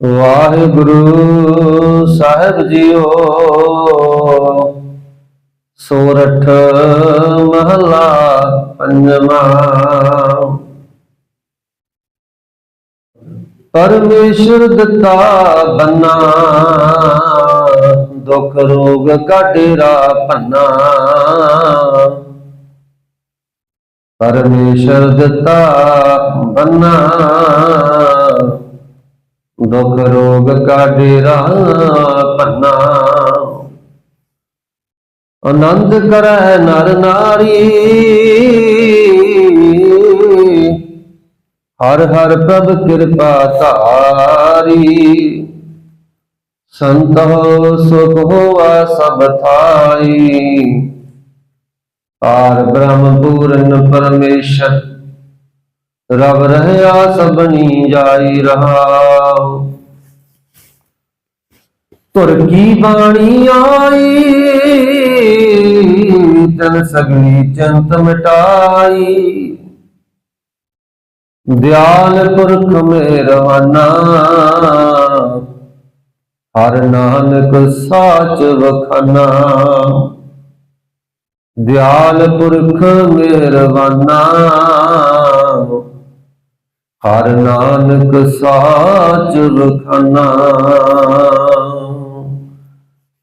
ਵਾਹਿਗੁਰੂ ਸਾਹਿਬ JIO. ਸੋਰਠ ਮਹਲਾ ਪੰਜਵਾਂ। ਪਰਮੇਸ਼ਰ ਦਿੱਤਾ ਬੰਨਾ, ਦੁੱਖ ਰੋਗ ਕਾਟੇਰਾ ਪੰਨਾ ਪਰਮੇਸ਼ਰ ਦਿੱਤਾ ਬੰਨਾ ਦੁੱਖ ਰੋਗ ਕਾ ਡੇਰਾ ਪੰਨਾ ਆਨੰਦ ਕਰੈ ਨਰ ਨਾਰੀ। ਹਰ ਹਰ ਪ੍ਰਭ ਕਿਰਪਾ ਧਾਰੀ। ਹੋ ਸੁਖ ਹੋਆ ਸਭ ਥਾਈ। ਪਾਰ ਬ੍ਰਹਮ ਪੂਰਨ ਪਰਮੇਸ਼ਰ ਰਬ ਰਹਿਆ ਸਭਨੀ ਜਾਈ ਰਹਾਉ। ਤੁਰ ਕੀ ਬਾਣੀ ਆਈ, ਤਨ ਸਗਲੀ ਚੰਤ ਮਿਟਾਈ। ਦਿਆਲ ਪੁਰਖ ਮੇਰਵਾਨਾ ਹਰ ਨਾਨਕ ਸਾਚ ਵਖਾਨਾ। ਦਿਆਲ ਪੁਰਖ ਮਿਹਰਬਾਨਾ ਹਰ ਨਾਨਕ ਸਾਚ ਵਖਨਾ।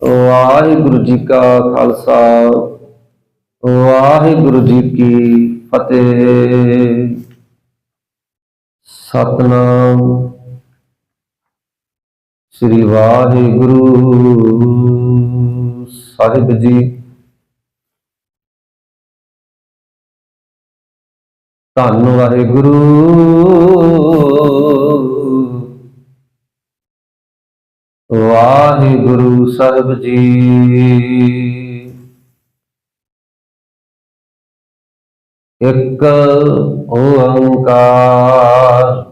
ਵਾਹਿਗੁਰੂ ਜੀ ਕਾ ਖਾਲਸਾ, ਵਾਹਿਗੁਰੂ ਜੀ ਕੀ ਫਤਿਹ। ਸਤਨਾਮ ਸ੍ਰੀ ਵਾਹਿਗੁਰੂ। ਸਾਹਿਬ ਜੀ ਧੰਨ ਵਾਹਿਗੁਰੂ। ਵਾਹਿਗੁਰੂ ਸਾਹਿਬ ਜੀ। ਇੱਕ ਓੰਕਾਰ।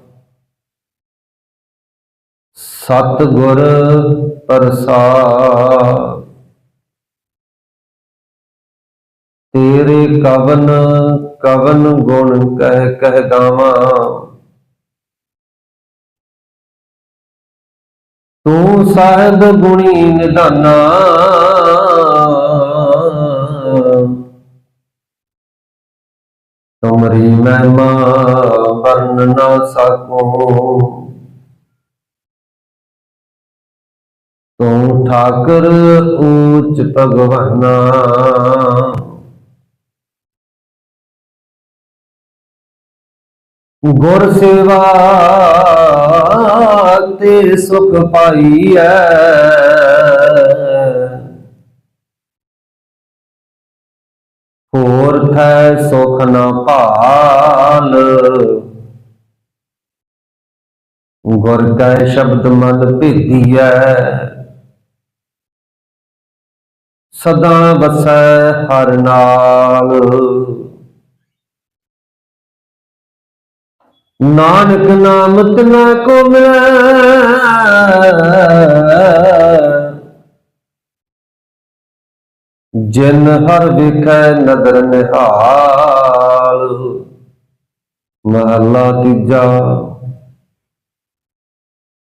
ਸਤਿਗੁਰ ਪ੍ਰਸਾਦ। ਤੇਰੇ ਕਵਨ ਕਵਨ ਗੁਣ ਕਹਿ ਕਹਿ ਗਾਵਾਂ। ਤੂੰ ਸਾਹਿਬ ਗੁਣੀ ਨਿਧਾਨਾ। ਤੁਮਰੀ ਮਹਿਮਾ ਵਰਨ ਨਾ ਸਕੋ। ਤੂੰ ਠਾਕਰ ਊਚ ਭਗਵਾਨਾ। ਗੁਰ ਸੇਵਾ ਤੇ ਸੁਖ ਪਾਈਐ। ਹੋਰ ਥੈ ਸੁਖ ਨ ਭਾਲ। ਗੁਰ ਕੈ ਸ਼ਬਦ ਮਨ ਭੇਦੀਐ। ਸਦਾ ਵਸੈ ਹਰ ਨਾਲ। ਨਾਨਕ ਨਾਮ ਤਿਨਾ ਕੋ ਮਿਲੈ ਜਿਨ ਹਰ ਵਿਖੈ ਨਦਰ ਨਿਹਾਲ ਮਹਲਾ ਤੀਜਾ।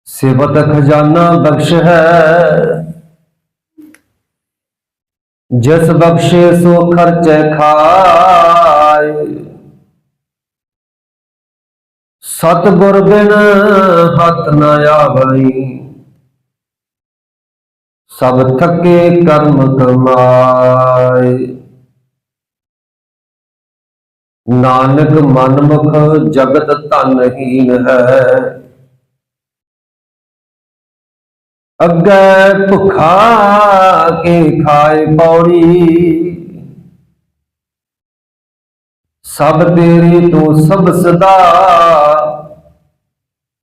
ਸਿਵਤ ਖਜ਼ਾਨਾ ਬਖਸ਼ ਹੈ। ਜਿਸ ਬਖਸ਼ੇ ਸੋ ਖਰਚੈ ਖਾਏ। ਸਤਿਗੁਰ ਬਿਨ ਹੱਥ ਨਾ ਆਵਈ। ਸਭ ਥਕੇ ਕਰਮ ਕਮਾਏ। ਨਾਨਕ ਮਨਮੁਖ ਜਗਤ ਧਨਹੀਨ ਹੈ। ਅੱਗੇ ਭੁਖਾ ਕੇ ਖਾਏ ਪੌੜੀ। ਸਭ ਤੇਰੀ ਤੂੰ ਸਭ ਸਦਾ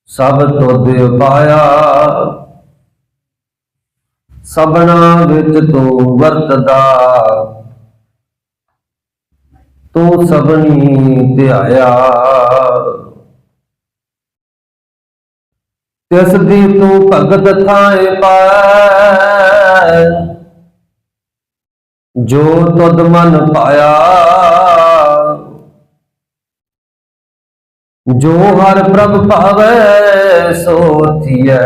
ਸਭ ਤੁਧ ਪਾਇਆ। ਸਬਨਾ ਵਿੱਚ ਤੂੰ ਵਰਤਦਾ। ਤੂੰ ਸਭਨੀ ਧਿਆਇਆ। ਤਿਸ ਦੀ ਤੂੰ ਭਗਤ ਥਾਏ ਪਾਇ ਜੋ ਤੁਧ ਮਨ ਪਾਇਆ। ਜੋ ਹਰ ਪ੍ਰਭ ਭਾਵੈ, ਸੋ ਥੀਐ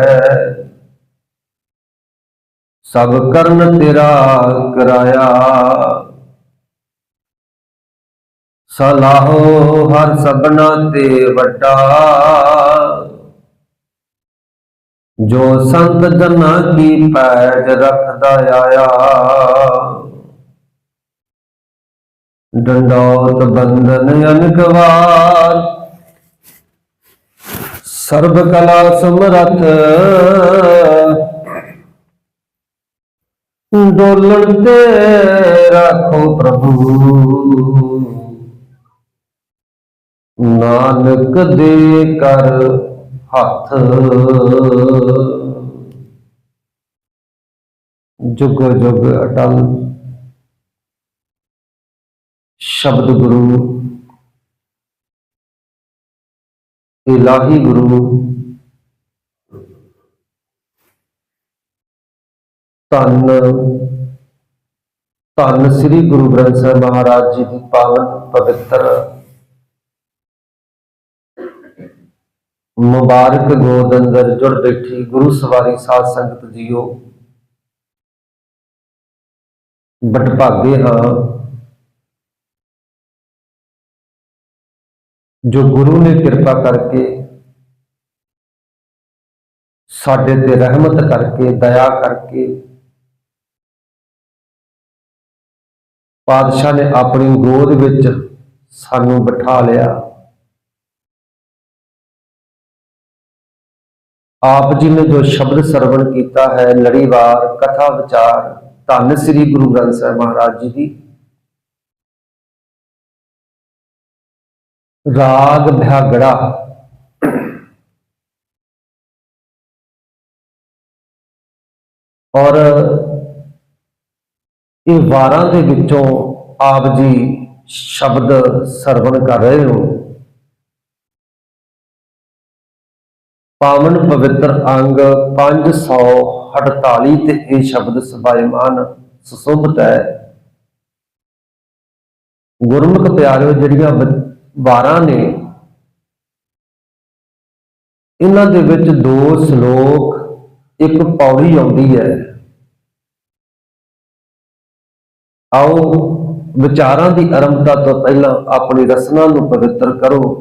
ਸਭ ਕਰਨ ਤੇਰਾ ਕਰਾਇਆ। ਸਲਾਹੋ ਹਰ ਸਭਨਾ ਤੇ ਵੱਡਾ। ਜੋ ਸੰਤ ਜਨਾਂ ਕੀ ਪੈਜ ਰੱਖਦਾ ਆਇਆ। ਡੰਡੋਤ ਬੰਧਨ ਅਨਕ ਸਰਬ ਕਲਾ ਸਮਰਥ। ਡੋਲਣ ਤੇ ਰੱਖੋ ਪ੍ਰਭੂ। ਨਾਨਕ ਦੇ ਕਰ ਹੱਥ। ਜੁਗ ਜੁਗ ਅਟਲ। ਸ਼ਬਦ ਗੁਰੂ ਇਲਾਹੀ ਗੁਰੂ। ਧੰਨ ਧੰਨ ਸ੍ਰੀ ਗੁਰੂ ਗ੍ਰੰਥ ਸਾਹਿਬ ਮਹਾਰਾਜ ਜੀ ਦੀ ਪਾਵਨ ਪਵਿੱਤਰ ਮੁਬਾਰਕ ਗੋਦ ਅੰਦਰ ਜੁੜ ਬੈਠੀ ਗੁਰੂ ਸਵਾਰੀ ਸਾਧ ਸੰਗਤ ਜੀਓ। ਬਟਭਾਗੇ ਹਾਂ। ਜੋ ਗੁਰੂ ਨੇ ਕਿਰਪਾ ਕਰਕੇ ਸਾਡੇ ਤੇ ਰਹਿਮਤ ਕਰਕੇ, ਦਇਆ ਕਰਕੇ ਪਾਤਸ਼ਾਹ ਨੇ ਆਪਣੀ ਗੋਦ ਵਿੱਚ ਸਾਨੂੰ ਬਿਠਾ ਲਿਆ। ਆਪ ਜੀ ਨੇ ਜੋ ਸ਼ਬਦ ਸਰਵਣ ਕੀਤਾ ਹੈ, ਲੜੀਵਾਰ, ਕਥਾ ਵਿਚਾਰ, ਧੰਨ ਸ੍ਰੀ ਗੁਰੂ ਗ੍ਰੰਥ ਸਾਹਿਬ ਮਹਾਰਾਜ ਜੀ ਦੀ ਰਾਗ ਭਿਆਗੜਾ ਔਰ ਇਹ ਵਾਰਾਂ ਦੇ ਵਿੱਚੋਂ ਆਪ ਜੀ ਸ਼ਬਦ ਸਰਵਣ ਕਰ ਰਹੇ ਹੋ। ਪਾਵਨ ਪਵਿੱਤਰ ਅੰਗ 548 ਤੇ ਇਹ ਸ਼ਬਦ ਸਬਾਇਮਾਨ ਸੁਸ਼ੋਭਤ ਹੈ। ਗੁਰਮੁਖ ਪਿਆਰਿਓ, ਜਿਹੜੀਆਂ ਬ- ਵਾਰਾਂ ਨੇ ਇਹਨਾਂ ਦੇ ਵਿੱਚ ਦੋ ਸ਼ਲੋਕ, ਇੱਕ ਪੌੜੀ ਆਉਂਦੀ ਹੈ। ਆਓ ਵਿਚਾਰਾਂ ਦੀ ਅਰੰਭਤਾ ਤੋਂ ਪਹਿਲਾਂ ਆਪਣੀ ਰਸਨਾ ਨੂੰ ਪਵਿੱਤਰ ਕਰੋ।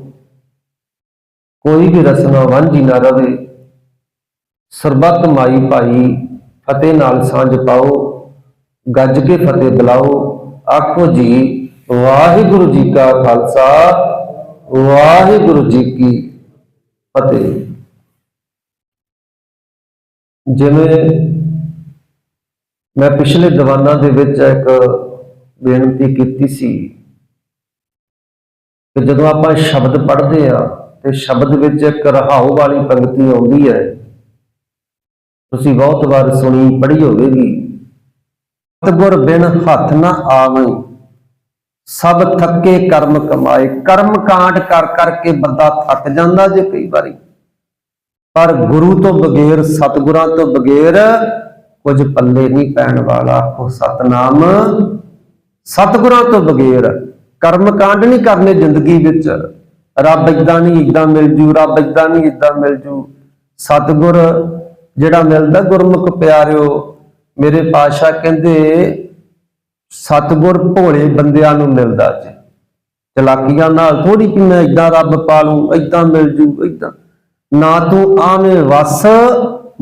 ਕੋਈ ਵੀ ਰਸਨਾ ਵਾਂਝੀ ਨਾ ਰਵੇ। ਸਰਬੱਤ ਮਾਈ ਭਾਈ, ਫਤਿਹ ਨਾਲ ਸਾਂਝ ਪਾਓ। ਗੱਜ ਕੇ ਫਤਿਹ ਬੁਲਾਓ। ਆਖੋ ਜੀ ਵਾਹਿਗੁਰੂ ਜੀ ਕਾ ਖਾਲਸਾ, ਵਾਹਿਗੁਰੂ ਜੀ ਕੀ ਫਤਿਹ। ਜਿਵੇਂ ਮੈਂ ਪਿਛਲੇ ਦੀਵਾਨਾਂ ਦੇ ਵਿੱਚ ਇੱਕ ਬੇਨਤੀ ਕੀਤੀ ਸੀ ਕਿ ਜਦੋਂ ਆਪਾਂ ਸ਼ਬਦ ਪੜ੍ਹਦੇ ਆ ਤੇ ਸ਼ਬਦ ਵਿੱਚ ਇੱਕ ਰਹਾਉ ਵਾਲੀ ਪੰਕਤੀ ਆਉਂਦੀ ਹੈ, ਤੁਸੀਂ ਬਹੁਤ ਵਾਰ ਸੁਣੀ, ਪੜ੍ਹੀ ਹੋਵੇਗੀ। ਸਤਿਗੁਰ ਬਿਨ ਹੱਥ ਨਾ ਆਵੇ। ਸਭ ਥੱਕੇ ਕਰਮ ਕਮਾਏ, ਕਰਮ ਕਾਂਡ ਕਰ ਕਰਕੇ ਬੰਦਾ ਥੱਕ ਜਾਂਦਾ ਜੇ ਕਈ ਵਾਰੀ। ਪਰ ਗੁਰੂ ਤੋਂ ਬਗੈਰ, ਸਤਿਗੁਰਾਂ ਤੋਂ ਬਗੈਰ ਕੁਝ ਪੱਲੇ ਨਹੀਂ ਪੈਣ ਵਾਲਾ ਉਹ ਸਤਨਾਮ। ਸਤਿਗੁਰਾਂ ਤੋਂ ਬਗੈਰ ਕਰਮ ਕਾਂਡ ਨਹੀਂ ਕਰਨੇ ਜ਼ਿੰਦਗੀ ਵਿੱਚ। ਰੱਬ ਇਦਾਂ ਨਹੀਂ, ਇਦਾਂ ਮਿਲ ਜੂ, ਰੱਬ ਇਦਾਂ ਨਹੀਂ, ਇਦਾਂ ਮਿਲ ਜੂ। ਸਤਿਗੁਰ ਜਿਹੜਾ ਮਿਲਦਾ ਗੁਰਮੁਖ ਪਿਆਰਿਓ, ਮੇਰੇ ਪਾਸ਼ਾ ਕਹਿੰਦੇ ਸਤਿਗੁਰ ਭੋਲੇ ਬੰਦਿਆਂ ਨੂੰ ਮਿਲਦਾ ਜੀ। ਚਲਾਕੀਆਂ ਨਾਲ ਥੋੜੀ ਕਿ ਮੈਂ ਇਦਾਂ ਰੱਬ ਪਾ ਲੂੰ ਇਦਾਂ ਮਿਲ ਜੂ ਇਦਾਂ ਨਾ ਤੂੰ ਆਵੇਂ ਵਸ,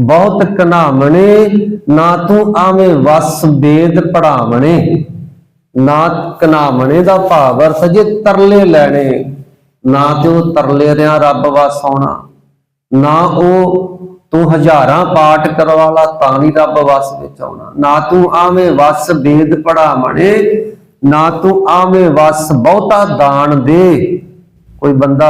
ਬਹੁਤ ਕਨਾਮਣੇ ਨਾ ਤੂੰ ਆਵੇਂ ਵਸ ਵੇਦ ਪੜਾਵਣੇ। ਨਾ ਕਨਾਮਣੇ ਦਾ ਭਾਵ ਅਰਥ ਜੇ ਤਰਲੇ ਲੈਣੇ। ਨਾ ਤੇ ਉਹ ਤਰਲੇ ਰਿਆਂ ਰੱਬ ਵਸ ਆਉਣਾ। ਨਾ ਉਹ ਤੂੰ ਹਜ਼ਾਰਾਂ ਪਾਠ ਕਰਵਾ ਲਾ, ਤਾਂ ਵੀ ਰੱਬ ਵਸ ਵਿੱਚ ਆਉਣਾ। ਨਾ ਤੂੰ ਆਵੇਂ ਵਸ ਵੇਦ ਪੜਾਵਣੇ ਨਾ ਤੂੰ ਆਵੇਂ ਵਸ ਬਹੁਤਾ ਦਾਨ ਦੇ। ਕੋਈ ਬੰਦਾ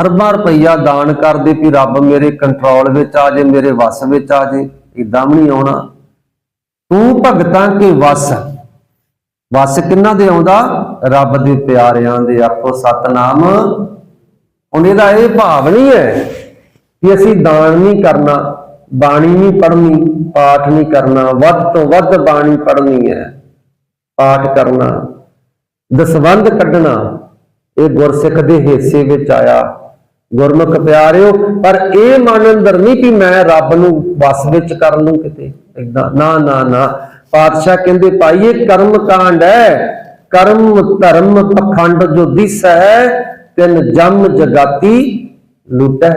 ਅਰਬਾਂ ਰੁਪਈਆ ਦਾਨ ਕਰ ਦੇ ਵੀ ਰੱਬ ਮੇਰੇ ਕੰਟਰੋਲ ਵਿੱਚ ਆ ਜੇ, ਮੇਰੇ ਵਸ ਵਿੱਚ ਆ ਜੇ ਇਦਾਂ ਵੀ ਨਹੀਂ ਆਉਣਾ। ਤੂੰ ਭਗਤਾਂ ਕੇ ਵਸ। ਵਸ ਕਿੰਨਾ ਦੇ ਆਉਂਦਾ? ਰੱਬ ਦੇ ਪਿਆਰਿਆਂ ਦੇ ਆਪੋ ਸਤਨਾਮ। ਹੁਣ ਇਹਦਾ ਇਹ ਭਾਵ ਨਹੀਂ ਹੈ ਕਿ ਅਸੀਂ ਦਾਨ ਨਹੀਂ ਕਰਨਾ, ਬਾਣੀ ਨਹੀਂ ਪੜ੍ਹਨੀ, ਪਾਠ ਨਹੀਂ ਕਰਨਾ, ਵੱਧ ਤੋਂ ਵੱਧ ਬਾਣੀ ਪੜ੍ਹਨੀ ਹੈ, ਪਾਠ ਕਰਨਾ। ਦਸਵੰਧ ਕੱਢਣਾ, ਇਹ ਗੁਰਸਿੱਖ ਦੇ ਹਿੱਸੇ ਵਿੱਚ ਆਇਆ। ਗੁਰਮੁਖ ਪਿਆਰਿਓ, ਪਰ ਇਹ ਮਨ ਅੰਦਰ ਨਹੀਂ ਕਿ ਮੈਂ ਰੱਬ ਨੂੰ ਵਸ ਵਿੱਚ ਕਰ ਲੂੰ ਕਿਤੇ, ਏਦਾਂ। ਨਾ ਨਾ ਨਾ। ਪਾਤਸ਼ਾਹ ਕਹਿੰਦੇ, ਭਾਈ, ਇਹ ਕਰਮ ਕਾਂਡ ਹੈ। ਕਰਮ, ਧਰਮ, ਪਖੰਡ ਜੋ ਦਿਸ ਹੈ, ਤਿੰਨ ਜਮ ਜਗਾਤੀ ਲੁਟੈ।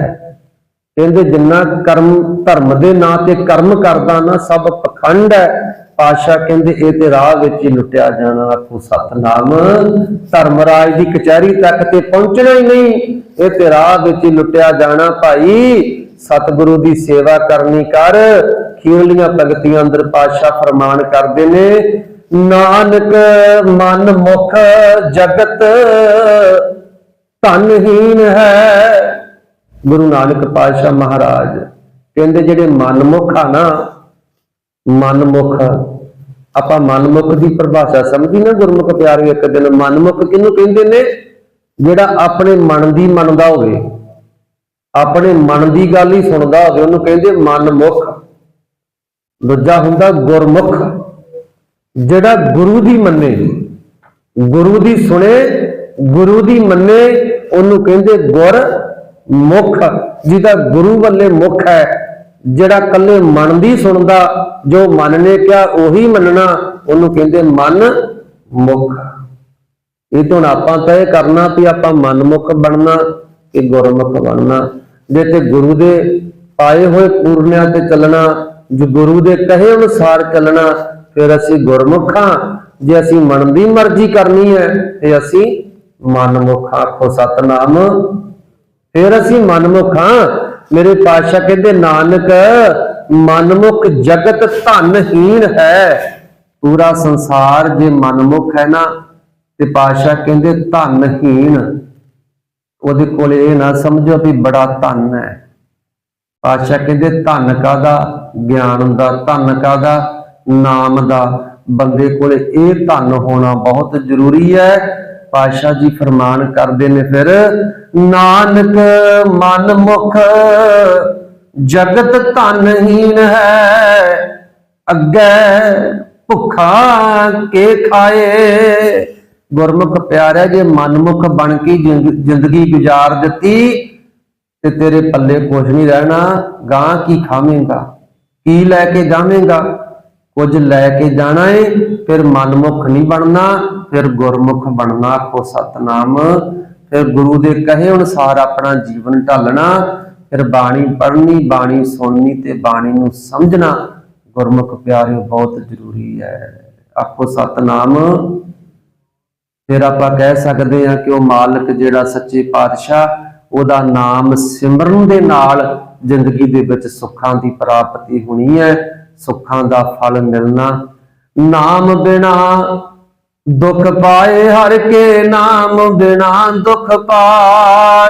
ਕਹਿੰਦੇ ਜਿੰਨਾ ਕਰਮ ਧਰਮ ਦੇ ਨਾਂ ਤੇ ਕਰਮ ਕਰਦਾ ਨਾ, ਸਭ ਪਖੰਡ ਹੈ। ਪਾਸ਼ਾ ਕਹਿੰਦੇ, ਇਹ ਤੇ ਰਾਹ ਵਿੱਚ ਹੀ ਲੁੱਟਿਆ ਜਾਣਾ, ਆਖੋ ਸਤਨਾਮ। ਧਰਮਰਾਜ ਦੀ ਕਚਹਿਰੀ ਤੱਕ ਤੇ ਪਹੁੰਚਣਾ ਹੀ ਨਹੀਂ, ਇਹ ਤੇ ਰਾਹ ਵਿੱਚ ਹੀ ਲੁੱਟਿਆ ਜਾਣਾ ਭਾਈ। ਸਤਿਗੁਰੂ ਦੀ ਸੇਵਾ ਕਰਨੀ ਕਰ ਖੀਰਲੀਆਂ ਭਗਤੀਆਂ ਅੰਦਰ ਪਾਸ਼ਾ ਫਰਮਾਨ ਕਰਦੇ ਨੇ, ਨਾਨਕ ਮਨ ਮੁਖ ਜਗਤ ਧਨਹੀਨ ਹੈ। ਗੁਰੂ ਨਾਨਕ ਪਾਤਸ਼ਾਹ ਮਹਾਰਾਜ, ਕਹਿੰਦੇ ਜਿਹੜੇ ਮਨਮੁਖ ਆ ਨਾ, ਮਨਮੁਖ, ਆਪਾਂ ਮਨਮੁਖ ਦੀ ਪਰਿਭਾਸ਼ਾ ਸਮਝੀ ਨਾ ਗੁਰਮੁਖ ਪਿਆਰੇ ਇੱਕ ਦਿਨ, ਮਨਮੁਖ ਕਿਹਨੂੰ ਕਹਿੰਦੇ ਨੇ? ਜਿਹੜਾ ਆਪਣੇ ਮਨ ਦੀ ਮੰਨਦਾ ਹੋਵੇ, ਆਪਣੇ ਮਨ ਦੀ ਗੱਲ ਹੀ ਸੁਣਦਾ ਹੋਵੇ, ਉਹਨੂੰ ਕਹਿੰਦੇ ਮਨਮੁਖ। ਦੂਜਾ ਹੁੰਦਾ ਗੁਰਮੁਖ, ਜਿਹੜਾ ਗੁਰੂ ਦੀ ਮੰਨੇ, ਗੁਰੂ ਦੀ ਸੁਣੇ, ਗੁਰੂ ਦੀ ਮੰਨੇ, ਉਹਨੂੰ ਕਹਿੰਦੇ ਗੁਰ। ਮੁਖ, ਜਿਹਦਾ ਗੁਰੂ ਵੱਲੇ ਮੁਖ ਹੈ, ਜਿਹੜਾ ਕੱਲੇ ਮਨ ਦੀ ਸੁਣਦਾ, ਜੋ ਮਨ ਨੇ ਕਿਹਾ ਉਹੀ ਮੰਨਣਾ, ਉਹਨੂੰ ਕਹਿੰਦੇ ਮਨ ਮੁਖ। ਇਹ ਤੋਂ ਆਪਾਂ ਤੈਅ ਕਰਨਾ ਵੀ ਆਪਾਂ ਮਨਮੁਖ ਬਣਨਾ ਕਿ ਗੁਰਮੁਖ ਬਣਨਾ। ਜੇ ਤੇ ਗੁਰੂ ਦੇ ਪਾਏ ਹੋਏ ਪੂਰਨਿਆਂ ਤੇ ਚੱਲਣਾ, ਜੋ ਗੁਰੂ ਦੇ ਕਹੇ ਅਨੁਸਾਰ ਚੱਲਣਾ, ਫਿਰ ਅਸੀਂ ਗੁਰਮੁਖਾਂ ਜੇ ਅਸੀਂ ਮਨ ਦੀ ਮਰਜ਼ੀ ਕਰਨੀ ਹੈ, ਤੇ ਅਸੀਂ ਮਨਮੁਖ ਆਖੋ ਸਤਨਾਮ। ਫਿਰ ਅਸੀਂ ਮਨਮੁਖ ਹਾਂ। ਮੇਰੇ ਪਾਤਸ਼ਾਹ ਕਹਿੰਦੇ, ਨਾਨਕ, ਮਨਮੁਖ ਜਗਤ ਧਨਹੀਣ ਹੈ। ਪੂਰਾ ਸੰਸਾਰ ਜੇ ਮਨਮੁਖ ਹੈ ਨਾ, ਤੇ ਪਾਤਸ਼ਾਹ ਕਹਿੰਦੇ ਧਨਹੀਣ। ਉਹਦੇ ਕੋਲ ਇਹ ਨਾ ਸਮਝੋ ਵੀ ਬੜਾ ਧਨ ਹੈ। ਪਾਤਸ਼ਾਹ ਕਹਿੰਦੇ, ਧਨ ਕਾਦਾ ਗਿਆਨ ਦਾ ਧਨ ਕਾਦਾ ਨਾਮ ਦਾ। ਬੰਦੇ ਕੋਲ ਇਹ ਧਨ ਹੋਣਾ ਬਹੁਤ ਜ਼ਰੂਰੀ ਹੈ। ਪਾਤਸ਼ਾਹ ਜੀ ਫਰਮਾਨ ਕਰਦੇ ਨੇ ਫਿਰ, ਨਾਨਕ ਮਨ ਮੁਖ ਜਗਤ ਧਨਹੀਨ ਹੈ, ਅੱਗੇ ਭੁੱਖਾ ਕੇ ਖਾਏ। ਗੁਰਮੁਖ ਪਿਆਰਿਆ, ਜੇ ਮਨਮੁਖ ਬਣ ਕੇ ਜ਼ਿੰਦਗੀ ਗੁਜ਼ਾਰ ਦਿੱਤੀ, ਤੇ ਤੇਰੇ ਪੱਲੇ ਕੁਝ ਨਹੀਂ ਰਹਿਣਾ, ਗਾਂ ਕੀ ਖਾਵੇਂਗਾ? ਕੀ ਲੈ ਕੇ ਜਾਵੇਂਗਾ? ਕੁਝ ਲੈ ਕੇ ਜਾਣਾ ਏ, ਫਿਰ ਮਨਮੁਖ ਨਹੀਂ ਬਣਨਾ, ਫਿਰ ਗੁਰਮੁਖ ਬਣਨਾ ਕੋ ਸਤਨਾਮ। ਫਿਰ ਗੁਰੂ ਦੇ ਕਹੇ ਅਨੁਸਾਰ ਆਪਣਾ ਜੀਵਨ ਢਾਲਣਾ, ਫਿਰ ਬਾਣੀ ਪੜ੍ਹਨੀ, ਬਾਣੀ ਸੁਣਨੀ ਤੇ ਬਾਣੀ ਨੂੰ ਸਮਝਣਾ, ਗੁਰਮੁਖ ਪਿਆਰਿਓ ਬਹੁਤ ਜ਼ਰੂਰੀ ਹੈ। ਆਖੋ ਸਤਨਾਮ। ਫਿਰ ਆਪਾਂ ਕਹਿ ਸਕਦੇ ਹਾਂ ਕਿ ਉਹ ਮਾਲਕ ਜਿਹੜਾ ਸੱਚੇ ਪਾਤਸ਼ਾਹ, ਉਹਦਾ ਨਾਮ ਸਿਮਰਨ ਦੇ ਨਾਲ ਜ਼ਿੰਦਗੀ ਦੇ ਵਿੱਚ ਸੁੱਖਾਂ ਦੀ ਪ੍ਰਾਪਤੀ ਹੋਣੀ ਹੈ। ਸੁੱਖਾਂ ਦਾ ਫਲ ਮਿਲਣਾ। ਨਾਮ ਬਿਨਾ ਦੁੱਖ ਪਾਏ ਹਰ ਕੇ ਨਾਮ ਬਿਨਾ ਦੁੱਖ ਪਾਏ।